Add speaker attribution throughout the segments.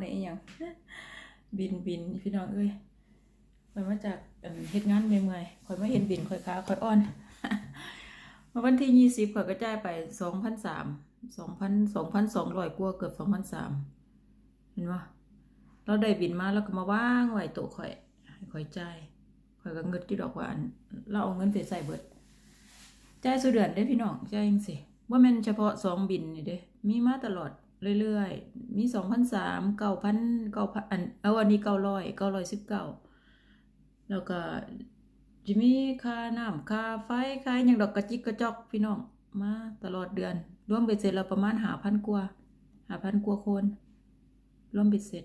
Speaker 1: ในอีหยังบินบินพี่น้องเอ้ยข่อยมาจากเฮ็ดงานเมื่อยๆข่อยมาเห็นบินข่อยขาข่อยอ่อนมื่อวันที่ยี่สิบข่อยก็จ่ายไปสองพันสามสองพันสองพันสองร้อยกว่าเกือบสองพันสามเห็นบ่เราได้บินมาแล้วก็มาว่างไหวโต๊ะข่อยให้ข่อยจ่ายข่อยก็เงินที่ดอกว่านเราเอาเงินไปใส่เบิดจ่ายสุดเดือนได้พี่น้องจ่ายจังสิว่าม่นเฉพาะสองบินนี่เด้มีมาตลอด เรื่อยๆ มีสองพันสามเก้าพันเก้าพันอันเอาวันนี้เก้าร้อยเก้าร้อยสิบเก้าแล้วก็จะมีค่าน้ำค่าไฟค่าอย่างดอกกระจิกกระจอกพี่น้องมาตลอดเดือน รวมเบ็ดเสร็จแล้วประมาณหาพันกว่าหาพันกว่าคนรวมเบ็ดเสร็จ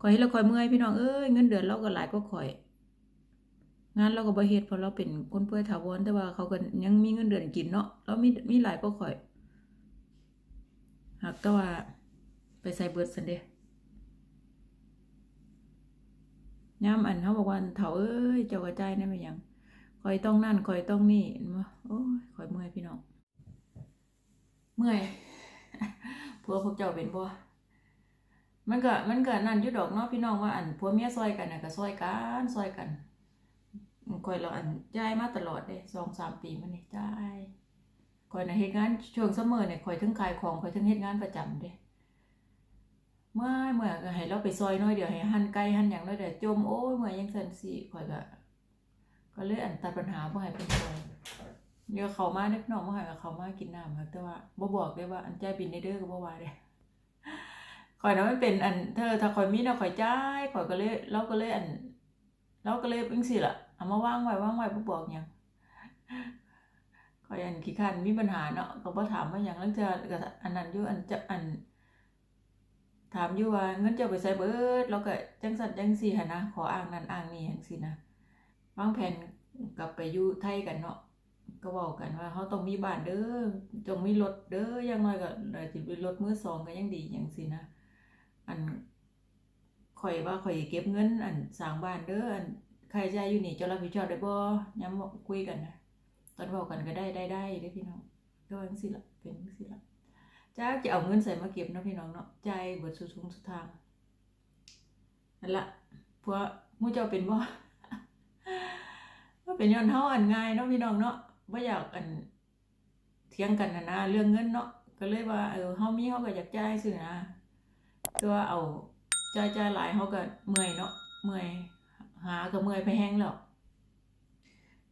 Speaker 1: คอยให้เราคอยเมื่อยพี่น้องเอ้ยเงินเดือนเราก็หลายก็คอยงานเราก็บ่เฮ็ดเพราะเราเป็นคนป่วยถาวรแต่ว่าเขาก็ยังมีเงินเดือนกินเนาะเรามีมีหลายก็ข่อย หากแต่ว่าไปใส่เบิดซันเด้ยามอันเขาบอกว่าเฒ่าเอ้ยเจ้ากระจายได้ไหมยังคอยต้องนั่นคอยต้องนี่เห็นบ่โอ้ยคอยเมื่อยพี่น้อง เมื่อยพวกพวกเจ้าเป็นบ่มันก็มันก็นั่นยู่ดอกเนาะพี่น้องว่าอันผัวเมียซอยกันน่ะก็ซอยกันซอยกันคอยเราอันจ่ายมาตลอดเลยสองสามปีมาเนี่ยจ่าย คอยในะเฮ็ดงานช่วงเสมอเนี่ยคอยทั้งขายของคอยทั้งเฮ็ดงานประจำเด้เมื่อเมื่อก็ให้เราไปซอยน้อยเดี๋ยวให้หั่นไก่หั่นหยังน้อยเดี๋ยวจมโอ้ยเมื่อยังซั่นสิคอยก็ก็เลยอันตัดปัญหาบ่ให้เป็นซอยเดี๋ยวเขามาเด็กน้องบ่ให้ก็เขามากินน้ำครับแต่ว่าบ่บอกได้ว่าอันใจบินได้เด้อก็บ่ว่าเด้คอยน่ะมันเป็นอันเธอถ้าคอยมีน่ะคอยจ่ายคอยก็เลยเราก็เลยอันเราก็เลยเป็นสิล่ะเอามาว่างไว้ว่างไว้บ่บอกหยัง ก็ยันขี้คันมีปัญหาเนาะก็บ่ถามว่าหยังแล้วจะก็อันนั้นอยู่อันจะอัน ถามอยู่ว่าเงินจะเอาไปใส่เบิดแล้วก็จังสั่นจังซี่หนะขออ้างนั้นอ้างนี้จังซี่นะวางแผนกลับไปอยู่ไทยกันเนาะก็เว้ากันว่าเฮาต้องมีบ้านเด้อจงมีรถเด้ออย่างน้อยก็ได้สิเป็นรถมือสองก็ยังดีจังซี่นะ อันข่อยว่าข่อยเก็บเงิน อันสร้างบ้านเด้ออันใช้จ่ายอยู่นี่จะรับผิดชอบได้บ่ย้ำคุยกันนะ ตอนเว้ากันก็ได้ได้ได้เด้พี่น้องก็วังซี่ล่ะเป็นจังซี่ล่ะจ้าจะเอาเงินใส่มาเก็บเนาะพี่น้องเนาะใจเบิดสุดทุงสุดทางนั่นละเพราะมู่เจ้าเป็นบ่ว่าเป็นย้อนเฮาอันง่ายเนาะพี่น้องเนาะบ่อยากอันเถียงกันนะนะเรื่องเงินเนาะก็เลยว่าเออเฮามีเฮาก็อยากจ่ายซื่อนะแต่ว่าเอาจ่ายจ่ายหลายเขาก็เมื่อยเนาะเมื่อยหาก็เมื่อยไปแห้งแล้ว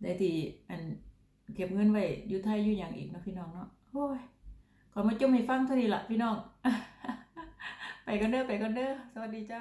Speaker 1: ได้ที่อัน เก็บเงินไว้อยู่ไทยอยู่อย่างอีกนะพี่น้องเนาะโอ้ยขอมาจุ่มให้ฟังเท่านี้ละพี่น้อง ไปกันเด้อไปกันเด้อสวัสดีจ้า